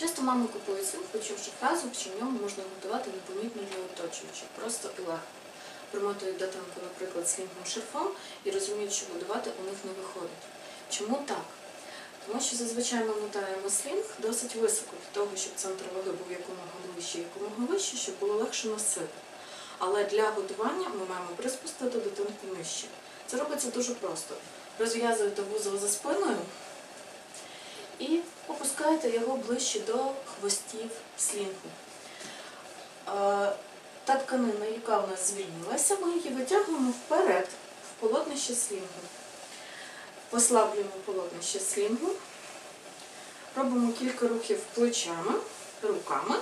Часто мами купують слинг, почувши фразу, що в ньому можна готувати непомітно для оточуючих, просто і легко. Примотують дитинку, наприклад, слінгом шарфом і розуміють, що будувати у них не виходить. Чому так? Тому що зазвичай ми мотаємо слінг досить високо для того, щоб центр ваги був якомога ближче, якомога вище, щоб було легше носити. Але для годування ми маємо приспустити дитинку нижче. Це робиться дуже просто. Розв'язуєте вузол за спиною і опускаєте його ближче до хвостів слінгу. Е, Та тканина, яка у нас звільнилася, ми її витягуємо вперед, в полотнище слінгу. Послаблюємо полотнище слінгу, робимо кілька рухів плечами, руками,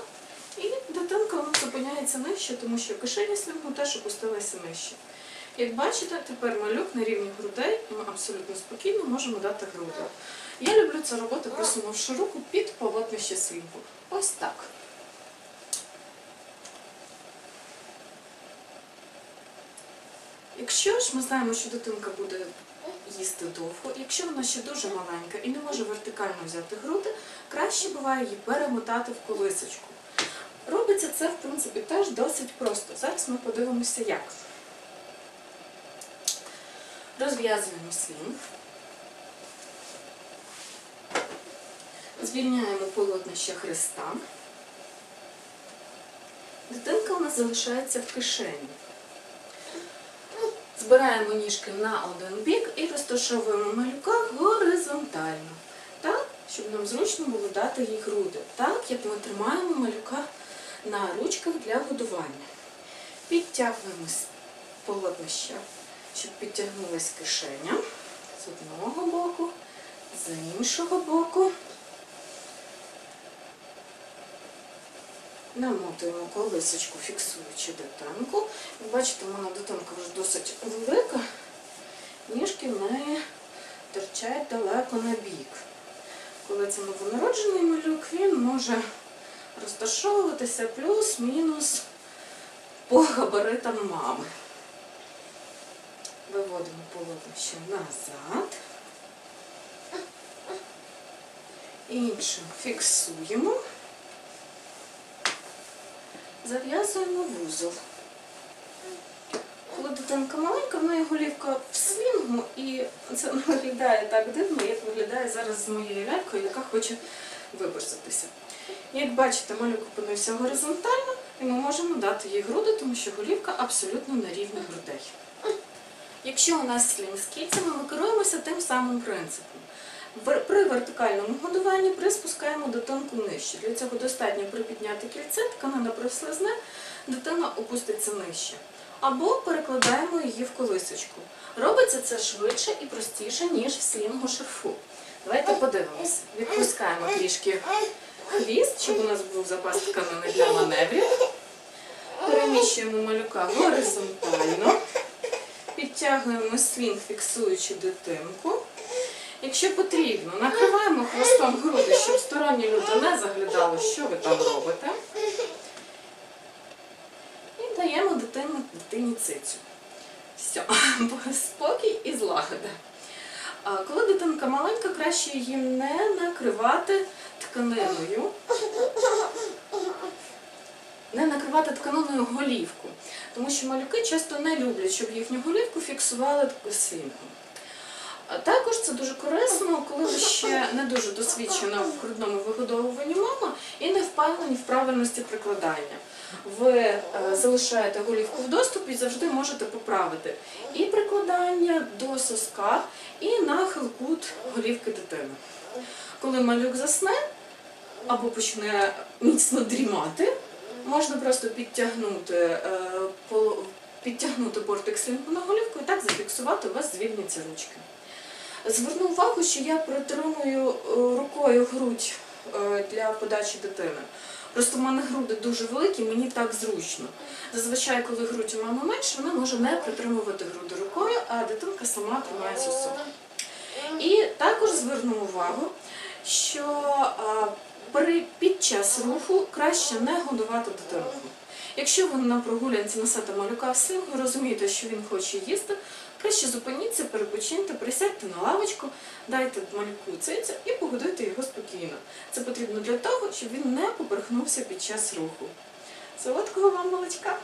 і дитинка зупиняється нижче, тому що кишені слінгу теж опустилися нижче. Як бачите, тепер малюк на рівні грудей, ми абсолютно спокійно можемо дати груди. Я люблю це робити, просунувши руку під полотнище слінгу. Ось так. Якщо ж ми знаємо, що дитинка буде їсти довго, якщо вона ще дуже маленька і не може вертикально взяти груди, краще буває її перемотати в колисочку. Робиться це, в принципі, теж досить просто. Зараз ми подивимося, як. Розв'язуємо слінг. Звільняємо полотнище хреста. Дитинка у нас залишається в кишені. Збираємо ніжки на один бік і розташовуємо малюка горизонтально, так, щоб нам зручно було дати їй груди, так, як ми тримаємо малюка на ручках для годування. Підтягуємо полотнище, щоб підтягнулась кишеня з одного боку, з іншого боку. Намотуємо колисочку, фіксуючи дитинку. Як бачите, у мене дитинка вже досить велика, ніжки в неї торчать далеко на бік. Коли це новонароджений малюк, він може розташовуватися плюс-мінус по габаритам мами. Виводимо полотнище назад. Іншим фіксуємо. Зав'язуємо вузол. Коли дитинка маленька, в неї голівка в слінгу, і це виглядає так дивно, як виглядає зараз з моєю лялькою, яка хоче виборзатися. Як бачите, малюк опинився горизонтально, і ми можемо дати їй груди, тому що голівка абсолютно на рівні грудей. Якщо у нас слінг з кільцями, ми керуємося тим самим принципом. При вертикальному годуванні приспускаємо дитинку нижче. Для цього достатньо припідняти кільце, тканина прослизне, дитина опуститься нижче. Або перекладаємо її в колисочку. Робиться це швидше і простіше, ніж в слінгу шарфу. Давайте подивимося. Відпускаємо трішки хвіст, щоб у нас був запас тканини для маневрів. Переміщуємо малюка горизонтально. Підтягуємо слінг, фіксуючи дитинку. Якщо потрібно, накриваємо хвостом груди, щоб сторонні люди не заглядали, що ви там робите. І даємо дитині, дитині цицю. Все, спокій і злагода. Коли дитинка маленька, краще її не накривати тканиною. Не накривати тканиною голівку, тому що малюки часто не люблять, щоб їхню голівку фіксували слінгом. А також це дуже корисно, коли ви ще не дуже досвідчена в грудному вигодовуванні мама і не впевнені в правильності прикладання. Ви е, залишаєте голівку в доступі і завжди можете поправити і прикладання до соска, і нахил кут голівки дитини. Коли малюк засне або почне міцно дрімати, можна просто підтягнути, е, підтягнути бортик слінку на голівку і так зафіксувати, у вас звільняться ручки. Зверну увагу, що я притримую е, рукою грудь е, для подачі дитини. Просто в мене груди дуже великі, мені так зручно. Зазвичай, коли грудь у мами менше, вона може не притримувати груди рукою, а дитинка сама тримається собі. І також зверну увагу, що при, під час руху краще не годувати дитину. Якщо ви на прогулянці несете малюка в сил, ви розумієте, що він хоче їсти, краще зупиніться, перепочиньте, присядьте на лавочку, дайте малюку цицю і погодуйте його спокійно. Це потрібно для того, щоб він не поперхнувся під час руху. Солодкого вам молочка!